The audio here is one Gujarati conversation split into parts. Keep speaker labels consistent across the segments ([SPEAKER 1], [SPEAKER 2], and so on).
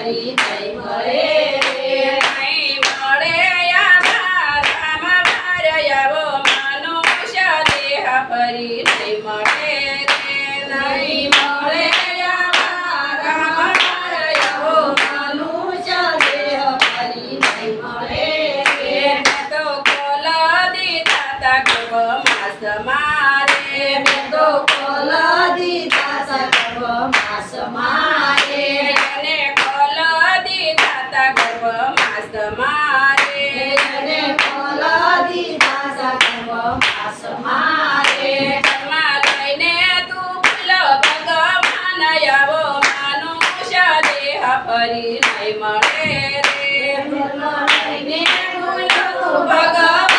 [SPEAKER 1] તારી
[SPEAKER 2] નહીં મળે નહીં મળે રામ મારવો મનુષ્ય દેહ ફરી નહીં મળે નહીં મળે રામ મારવો
[SPEAKER 1] મનુષ્ય દેહ ફરી નહીં મળે
[SPEAKER 2] તો કોલ માસ
[SPEAKER 1] માસ याव मानुषा
[SPEAKER 2] देहा परी नाही मळे रे. भगवान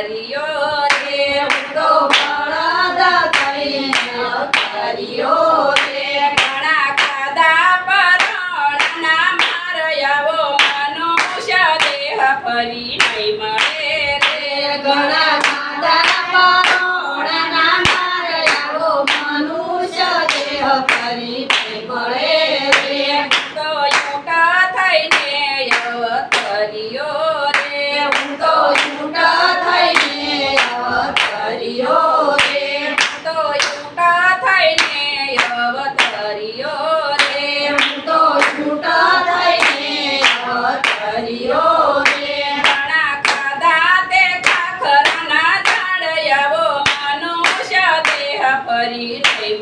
[SPEAKER 2] Darío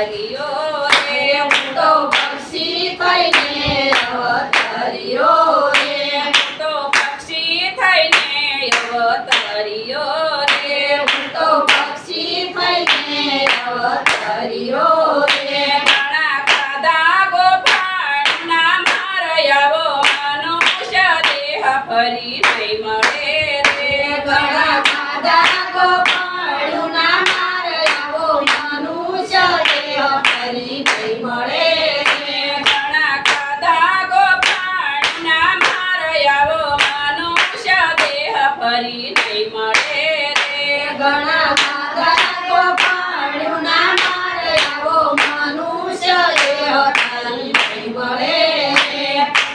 [SPEAKER 2] Adiós. કોઈ નહીં મળે તો પાડ્યું મારે આવો મનુષ્ય રે.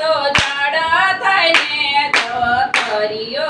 [SPEAKER 2] તો
[SPEAKER 1] જાડા થઈને
[SPEAKER 2] તો તરીયો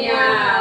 [SPEAKER 2] Yeah.